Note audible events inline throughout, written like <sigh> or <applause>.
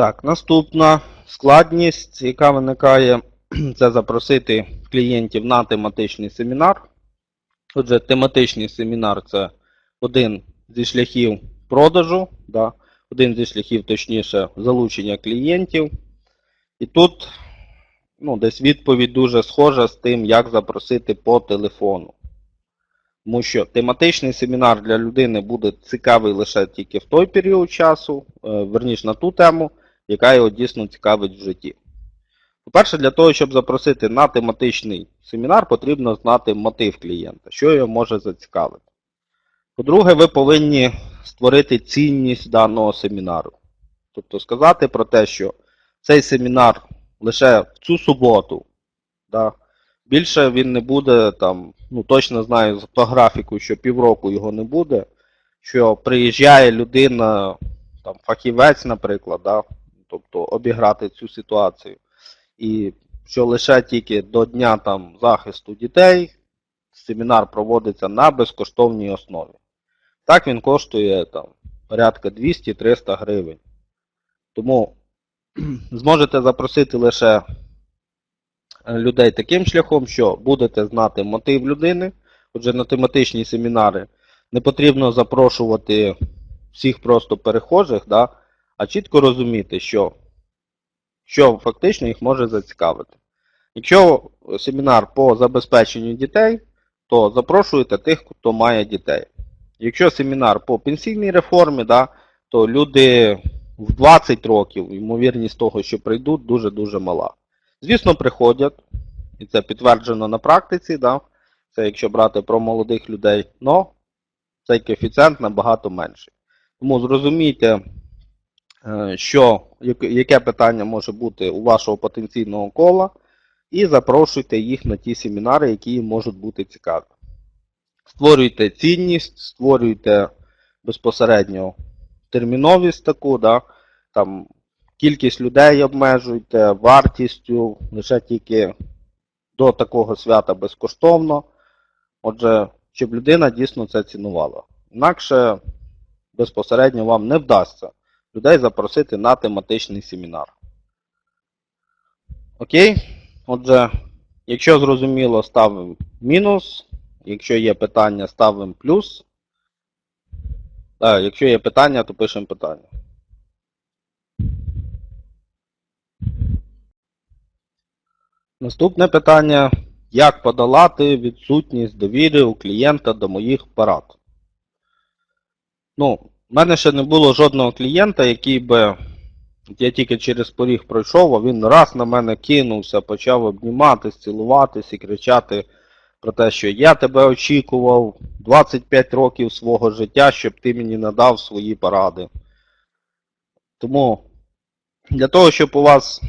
Так, наступна складність, яка виникає, <clears throat> це запросити клієнтів на тематичний семінар. Отже, тематичний семінар це один зі шляхів продажу, да, один зі шляхів, точніше, залучення клієнтів. І тут ну, десь відповідь дуже схожа з тим, як запросити по телефону. Тому що тематичний семінар для людини буде цікавий лише тільки в той період часу, е, верніш на ту тему, яка його дійсно цікавить в житті. По-перше, для того, щоб запросити на тематичний семінар, потрібно знати мотив клієнта, що його може зацікавити. По-друге, ви повинні створити цінність даного семінару. Тобто сказати про те, що цей семінар лише в цю суботу, да, більше він не буде там, ну точно знаю по графіку, що півроку його не буде, що приїжджає людина, там, фахівець, наприклад, да, тобто обіграти цю ситуацію. І що лише тільки до дня там, захисту дітей семінар проводиться на безкоштовній основі. Так він коштує там, порядка 200-300 гривень. Тому <clears throat> зможете запросити лише е, людей таким шляхом, що будете знати мотив людини. Отже, на тематичні семінари не потрібно запрошувати всіх просто перехожих, да, а чітко розуміти, що, що фактично їх може зацікавити. Якщо семінар по забезпеченню дітей, то запрошуйте тих, хто має дітей. Якщо семінар по пенсійній реформі, да, то люди в 20 років, ймовірність того, що прийдуть, дуже-дуже мала. Звісно, приходять, і це підтверджено на практиці, да, це якщо брати про молодих людей, але цей коефіцієнт набагато менший. Тому зрозумійте, що, яке- яке питання може бути у вашого потенційного кола, і запрошуйте їх на ті семінари, які їм можуть бути цікаві. Створюйте цінність, створюйте безпосередньо терміновість таку, да, там, кількість людей обмежуйте, вартістю, лише тільки до такого свята безкоштовно. Отже, щоб людина дійсно це цінувала. Інакше безпосередньо вам не вдасться людей запросити на тематичний семінар. Окей? Отже, якщо зрозуміло, ставимо мінус. Якщо є питання, ставимо плюс. Так, якщо є питання, то пишемо питання. Наступне питання. Як подолати відсутність довіри у клієнта до моїх порад? Ну, в мене ще не було жодного клієнта, який би, я тільки через поріг пройшов, а він раз на мене кинувся, почав обніматись, цілуватись і кричати про те, що я тебе очікував 25 років свого життя, щоб ти мені надав свої поради. Тому для того, щоб у вас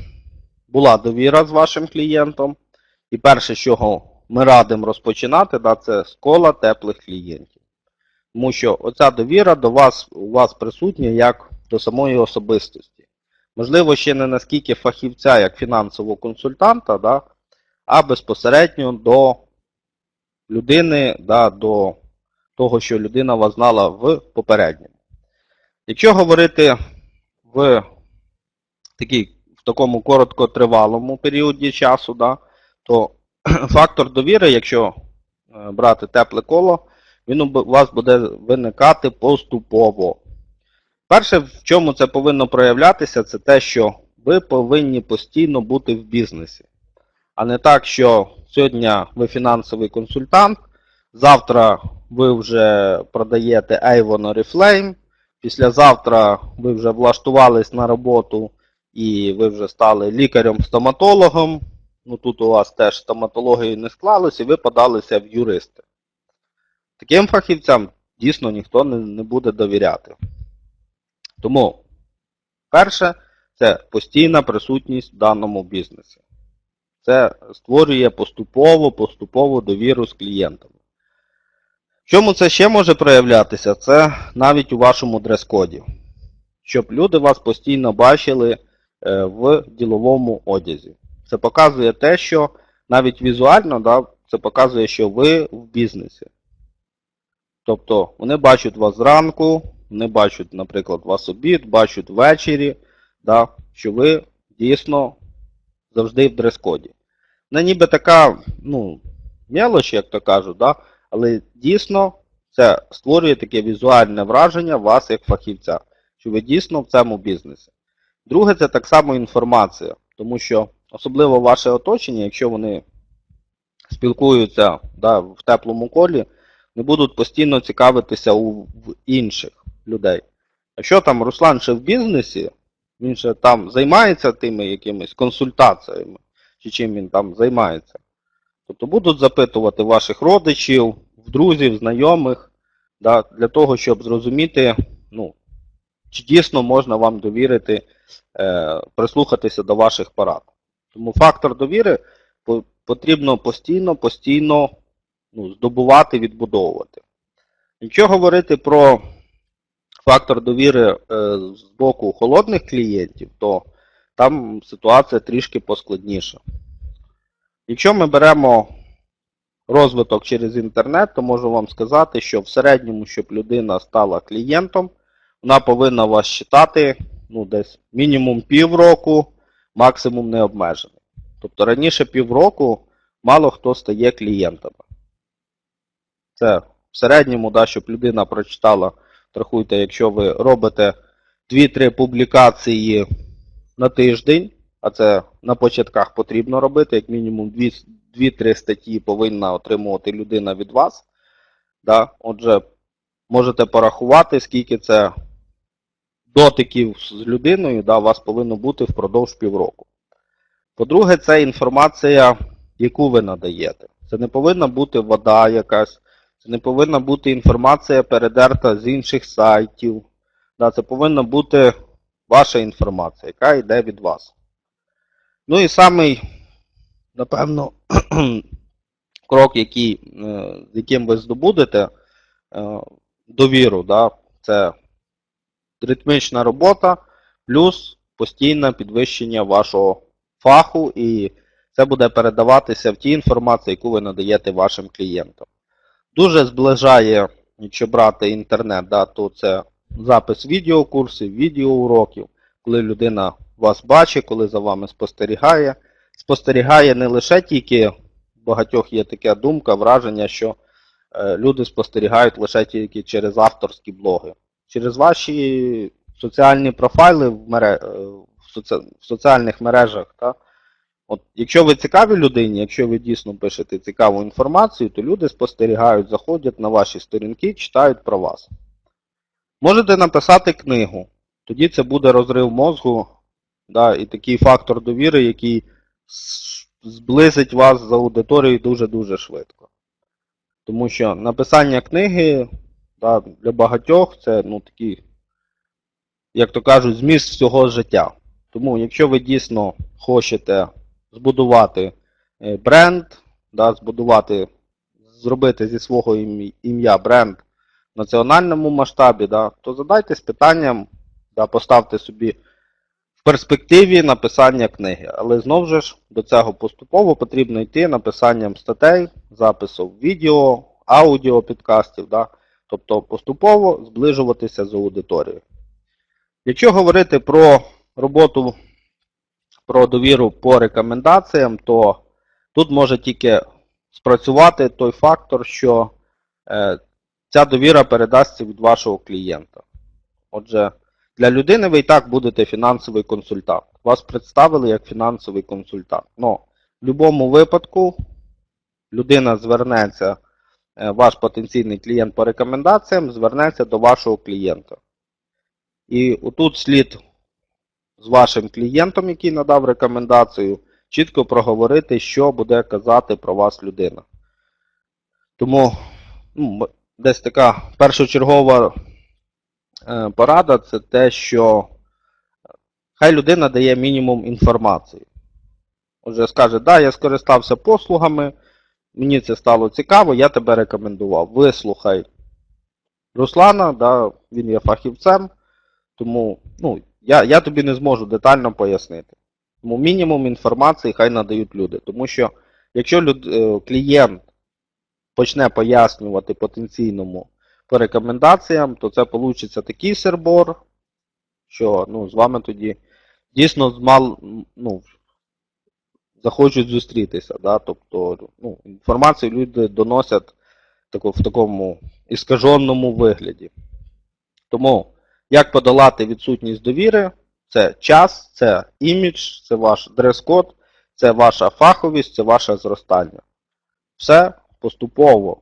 була довіра з вашим клієнтом, і перше, чого ми радимо розпочинати, да, це з кола теплих клієнтів. Тому що оця довіра до вас у вас присутня як до самої особистості. Можливо, ще не наскільки фахівця, як фінансового консультанта, да, а безпосередньо до людини, да, до того, що людина вас знала в попередньому. Якщо говорити в, такій, в такому короткотривалому періоді часу, да, то <clears throat> фактор довіри, якщо е, брати тепле коло, він у вас буде виникати поступово. Перше, в чому це повинно проявлятися, це те, що ви повинні постійно бути в бізнесі. А не так, що сьогодні ви фінансовий консультант, завтра ви вже продаєте Avon Oriflame, післязавтра ви вже влаштувались на роботу і ви вже стали лікарем-стоматологом. Ну тут у вас теж стоматології не склалось, і ви подалися в юристи. Таким фахівцям дійсно ніхто не, не буде довіряти. Тому, перше, це постійна присутність в даному бізнесі. Це створює поступово, поступову довіру з клієнтами. В чому це ще може проявлятися? Це навіть у вашому дрес-коді. Щоб люди вас постійно бачили е, в діловому одязі. Це показує те, що навіть візуально, да, це показує, що ви в бізнесі. Тобто вони бачать вас зранку, вони бачать, наприклад, вас обід, бачать ввечері, да, що ви дійсно завжди в дрес-коді. Вона ніби така, ну, мелоч, як то кажуть, да, але дійсно це створює таке візуальне враження вас як фахівця, що ви дійсно в цьому бізнесі. Друге, це так само інформація, тому що особливо ваше оточення, якщо вони спілкуються да, в теплому колі, не будуть постійно цікавитися у в інших людей. Якщо там Руслан ще в бізнесі, він ще там займається тими якимись консультаціями, чи чим він там займається. Тобто будуть запитувати ваших родичів, друзів, знайомих, да, для того, щоб зрозуміти, ну, чи дійсно можна вам довірити, е, прислухатися до ваших порад. Тому фактор довіри потрібно постійно, постійно ну, здобувати, відбудовувати. Якщо говорити про фактор довіри е, з боку холодних клієнтів, то там ситуація трішки поскладніша. Якщо ми беремо розвиток через інтернет, то можу вам сказати, що в середньому, щоб людина стала клієнтом, вона повинна вас читати ну, десь мінімум півроку, максимум не обмежений. Тобто раніше півроку мало хто стає клієнтами. Це в середньому, да, щоб людина прочитала, рахуйте, якщо ви робите 2-3 публікації на тиждень, а це на початках потрібно робити, як мінімум 2-3 статті повинна отримувати людина від вас. Да? Отже, можете порахувати, скільки це дотиків з людиною да, у вас повинно бути впродовж півроку. По-друге, це інформація, яку ви надаєте. Це не повинна бути вода якась, це не повинна бути інформація передерта з інших сайтів. Да, це повинна бути ваша інформація, яка йде від вас. Ну і самий, напевно, <clears throat> крок, який, е, з яким ви здобудете е, довіру, да, це ритмічна робота плюс постійне підвищення вашого фаху, і це буде передаватися в тій інформації, яку ви надаєте вашим клієнтам. Дуже зближає, якщо брати інтернет, да, то це запис відеокурсів, відеоуроків, коли людина вас бачить, коли за вами спостерігає. Спостерігає не лише тільки, багатьох є така думка, враження, що е, люди спостерігають лише тільки через авторські блоги. Через ваші соціальні профайли в, мере... е, в, соці... в соціальних мережах. Та? От, якщо ви цікаві людині, якщо ви дійсно пишете цікаву інформацію, то люди спостерігають, заходять на ваші сторінки, читають про вас. Можете написати книгу, тоді це буде розрив мозку да, і такий фактор довіри, який зблизить вас з аудиторією дуже-дуже швидко. Тому що написання книги да, для багатьох це ну, такий, як то кажуть, зміст всього життя. Тому, якщо ви дійсно хочете збудувати е, бренд, да, збудувати, зробити зі свого ім'я- бренд в національному масштабі, да, то задайтесь питанням, да, поставте собі в перспективі написання книги. Але знову ж до цього поступово потрібно йти написанням статей, записом відео, аудіо підкастів, да, тобто поступово зближуватися з аудиторією. Якщо говорити про роботу, про довіру по рекомендаціям, то тут може тільки спрацювати той фактор, що е, ця довіра передасться від вашого клієнта. Отже, для людини ви і так будете фінансовий консультант. Вас представили як фінансовий консультант. Но в будь-якому випадку людина звернеться, е, ваш потенційний клієнт по рекомендаціям звернеться до вашого клієнта. І отут слід з вашим клієнтом, який надав рекомендацію, чітко проговорити, що буде казати про вас людина. Тому ну, десь така першочергова е, порада це те, що хай людина дає мінімум інформації. Отже, скаже, да, я скористався послугами, мені це стало цікаво, я тебе рекомендував. Вислухай Руслана, да, він є фахівцем, тому ну, я, я тобі не зможу детально пояснити. Тому мінімум інформації хай надають люди. Тому що якщо люд, е, клієнт почне пояснювати потенційному по рекомендаціям, то це вийде такий сербор, що ну, з вами тоді дійсно змал, ну, захочуть зустрітися. Да? Тобто ну, інформацію люди доносять в такому іскаженому вигляді. Тому як подолати відсутність довіри? Це час, це імідж, це ваш дрес-код, це ваша фаховість, це ваше зростання. Все поступово.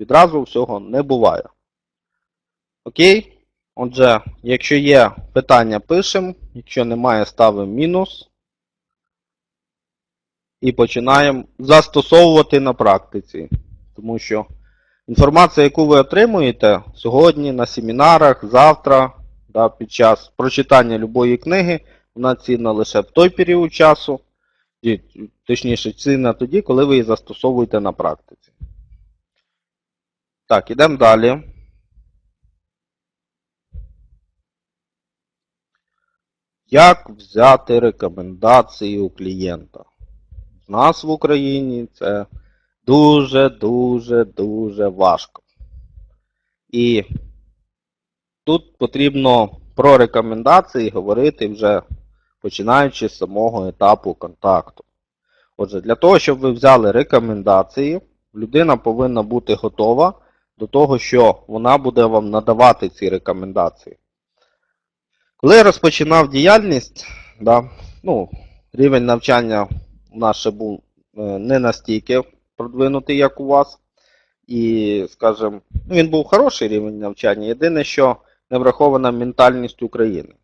Відразу всього не буває. Окей? Отже, якщо є питання, пишемо. Якщо немає, ставимо мінус. І починаємо застосовувати на практиці. Тому що інформація, яку ви отримуєте сьогодні на семінарах, завтра, да, під час прочитання любої книги, вона цінна лише в той період часу, і, точніше, цінна тоді, коли ви її застосовуєте на практиці. Так, ідемо далі. Як взяти рекомендації у клієнта? У нас в Україні це дуже-дуже дуже важко. І тут потрібно про рекомендації говорити вже починаючи з самого етапу контакту. Отже, для того, щоб ви взяли рекомендації, людина повинна бути готова до того, що вона буде вам надавати ці рекомендації. Коли я розпочинав діяльність, да, ну, рівень навчання у нас ще був е, не настільки продвинутий, як у вас. І, скажімо, ну, він був хороший рівень навчання. Єдине, що не врахована ментальність України.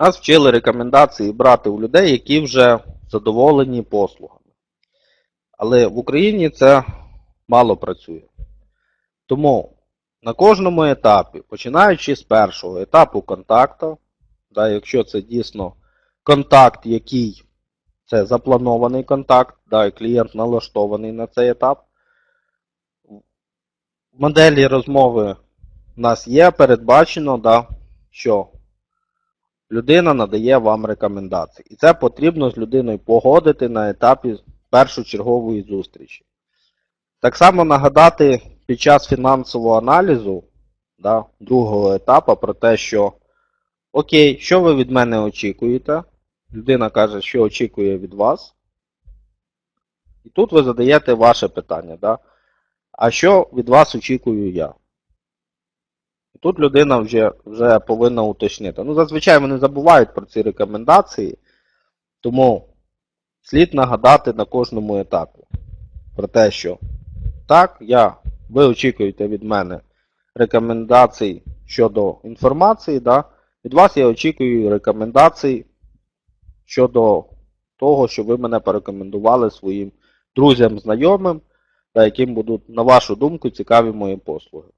Нас вчили рекомендації брати у людей, які вже задоволені послугами. Але в Україні це мало працює. Тому на кожному етапі, починаючи з першого етапу контакту, да, якщо це дійсно контакт, який це запланований контакт, да, і клієнт налаштований на цей етап, в моделі розмови у нас є передбачено, да, що людина надає вам рекомендації. І це потрібно з людиною погодити на етапі першочергової зустрічі. Так само нагадати під час фінансового аналізу да, другого етапу про те, що Окей, що ви від мене очікуєте? Людина каже, що очікує від вас. І тут ви задаєте ваше питання, да? а що від вас очікую я? Тут людина вже, вже повинна уточнити. Ну, зазвичай вони забувають про ці рекомендації, тому слід нагадати на кожному етапі про те, що так, я, ви очікуєте від мене рекомендацій щодо інформації, да? від вас я очікую рекомендацій щодо того, що ви мене порекомендували своїм друзям, знайомим, та яким будуть, на вашу думку, цікаві мої послуги.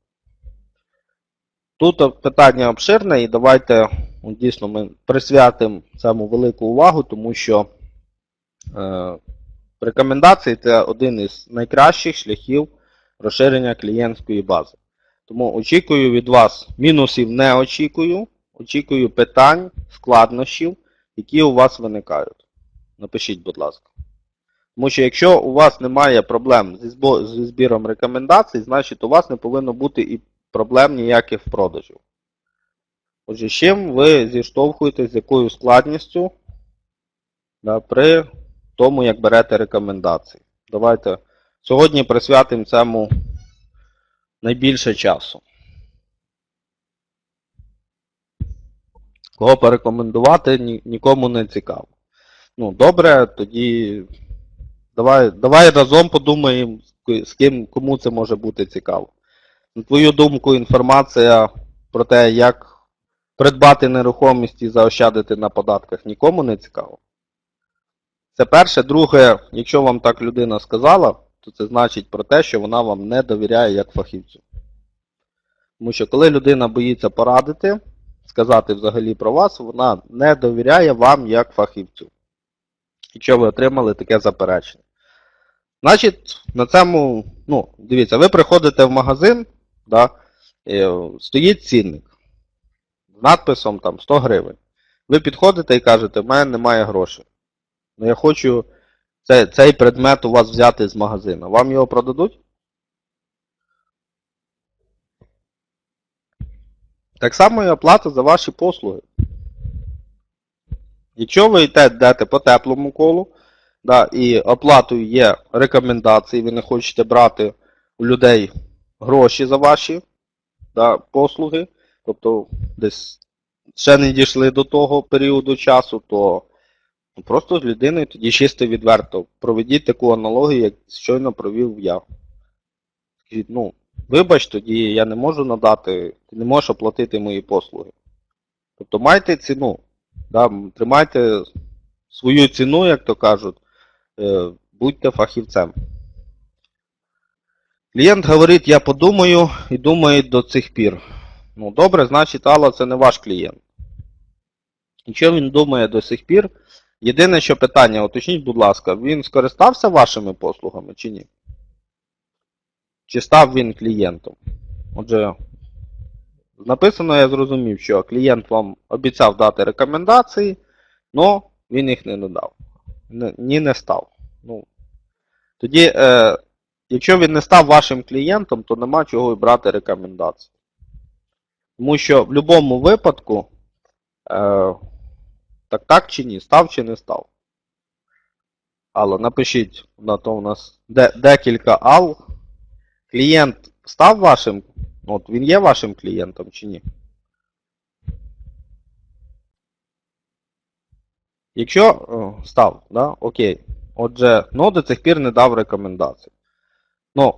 Тут питання обширне і давайте ну, дійсно ми присвятимо цьому велику увагу, тому що е, рекомендації це один із найкращих шляхів розширення клієнтської бази. Тому очікую від вас мінусів не очікую, очікую питань, складнощів, які у вас виникають. Напишіть, будь ласка. Тому що якщо у вас немає проблем зі збіром рекомендацій, значить у вас не повинно бути і проблем ніяких в продажів. Отже, з чим ви зіштовхуєтесь з якою складністю да, при тому, як берете рекомендації. Давайте сьогодні присвятимо цьому найбільше часу. Кого порекомендувати, ні- нікому не цікаво. Ну, добре, тоді давай, давай разом подумаємо, з ким, кому це може бути цікаво. На твою думку, інформація про те, як придбати нерухомість і заощадити на податках, нікому не цікаво. Це перше. Друге, якщо вам так людина сказала, то це значить про те, що вона вам не довіряє як фахівцю. Тому що коли людина боїться порадити, сказати взагалі про вас, вона не довіряє вам як фахівцю. Якщо ви отримали таке заперечення. Значить, на цьому, ну, дивіться, ви приходите в магазин, да, е, стоїть цінник з надписом там 100 гривень. Ви підходите і кажете, в мене немає грошей. Ну я хочу цей, цей предмет у вас взяти з магазину. Вам його продадуть? Так само і оплата за ваші послуги. Якщо ви йдете, по теплому колу, да, і оплатою є рекомендації, ви не хочете брати у людей гроші за ваші да, послуги, тобто десь ще не дійшли до того періоду часу, то просто з людиною тоді чисто відверто. Проведіть таку аналогію, як щойно провів я. Скажіть, ну, вибач, тоді я не можу надати, ти не можеш оплатити мої послуги. Тобто майте ціну, да, тримайте свою ціну, як то кажуть, е, будьте фахівцем. Клієнт говорить, я подумаю і думає до цих пір. Ну, добре, значить, Алла це не ваш клієнт. Якщо він думає до сих пір, єдине, що питання, уточніть, будь ласка, він скористався вашими послугами чи ні? Чи став він клієнтом? Отже, написано, я зрозумів, що клієнт вам обіцяв дати рекомендації, але він їх не надав. Ні, не став. Ну, тоді, е, якщо він не став вашим клієнтом, то нема чого і брати рекомендації. Тому що в будь-якому випадку, е, так так чи ні, став чи не став. Алло, напишіть, на то у нас де, декілька ал. Клієнт став вашим, от він є вашим клієнтом чи ні? Якщо о, став, да, окей. Отже, ну до цих пір не дав рекомендацій. Ну,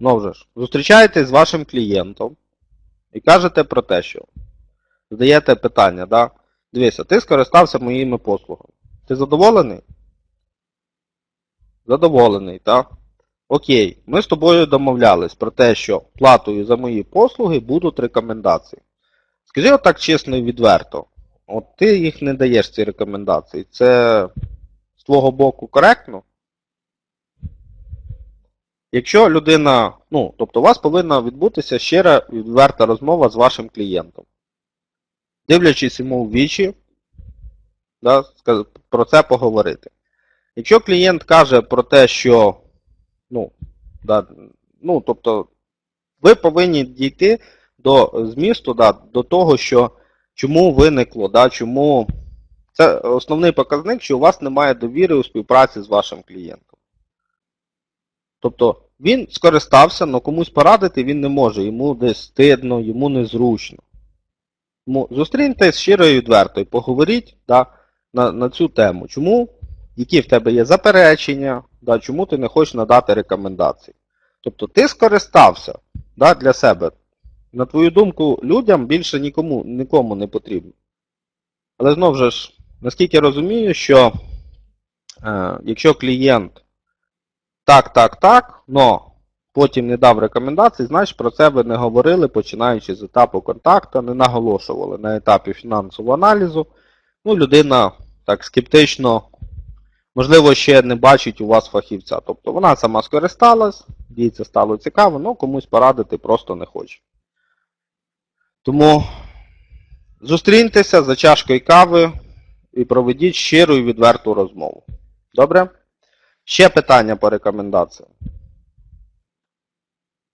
ну вже ж, зустрічаєтесь з вашим клієнтом і кажете про те, що задаєте питання, да? Дивися, ти скористався моїми послугами. Ти задоволений? Задоволений, так? Окей, ми з тобою домовлялись про те, що платою за мої послуги будуть рекомендації. Скажи отак чесно і відверто. От ти їх не даєш ці рекомендації. Це з твого боку коректно? Якщо людина, ну, тобто у вас повинна відбутися щира відверта розмова з вашим клієнтом. Дивлячись йому в вічі, да, про це поговорити. Якщо клієнт каже про те, що, ну, да, ну, тобто, ви повинні дійти до змісту, да, до того, що чому виникло, да, чому. Це основний показник, що у вас немає довіри у співпраці з вашим клієнтом. Тобто він скористався, але комусь порадити він не може, йому десь стидно, йому незручно. Тому зустріньтесь щиро і відверто і поговоріть да, на, на цю тему. Чому, які в тебе є заперечення, да, чому ти не хочеш надати рекомендації. Тобто ти скористався да, для себе. На твою думку, людям більше нікому, нікому не потрібно. Але знову ж, наскільки розумію, що е, якщо клієнт так, так, так, но потім не дав рекомендацій, значить про це ви не говорили, починаючи з етапу контакту, не наголошували на етапі фінансового аналізу. Ну, людина так скептично, можливо, ще не бачить у вас фахівця. Тобто вона сама скористалась, їй це стало цікаво, але комусь порадити просто не хоче. Тому зустріньтеся за чашкою кави і проведіть щиру і відверту розмову. Добре? Ще питання по рекомендаціям.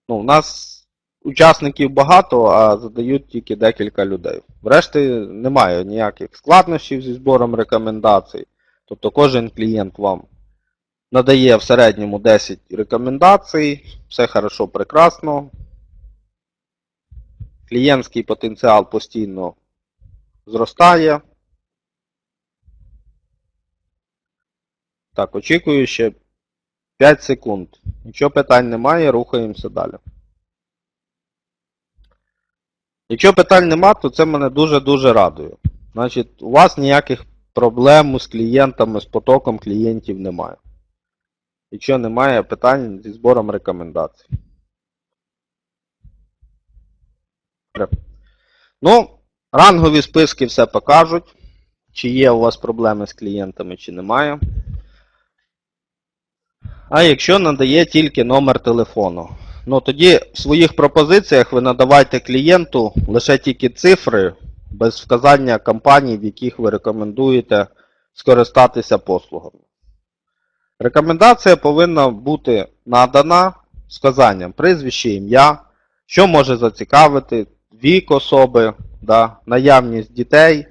Ну, у нас учасників багато, а задають тільки декілька людей. Врешті немає ніяких складнощів зі збором рекомендацій. Тобто кожен клієнт вам надає в середньому 10 рекомендацій, все хорошо, прекрасно. Клієнтський потенціал постійно зростає. Так, очікую ще 5 секунд. Якщо питань немає, рухаємося далі. Якщо питань нема, то це мене дуже-дуже радує. Значить, у вас ніяких проблем з клієнтами, з потоком клієнтів немає. Якщо немає питань зі збором рекомендацій. Ну, рангові списки все покажуть, чи є у вас проблеми з клієнтами, чи немає. А якщо надає тільки номер телефону. Ну тоді в своїх пропозиціях ви надавайте клієнту лише тільки цифри, без вказання компаній, в яких ви рекомендуєте скористатися послугами. Рекомендація повинна бути надана з вказанням прізвище, ім'я, що може зацікавити, вік особи, да, наявність дітей,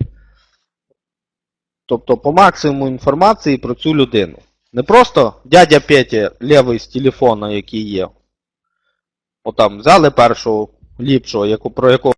Тобто по максимуму інформації про цю людину. Не просто дядя Петя лівий з телефона, який є. Отам взяли першого ліпшого, яку, про якого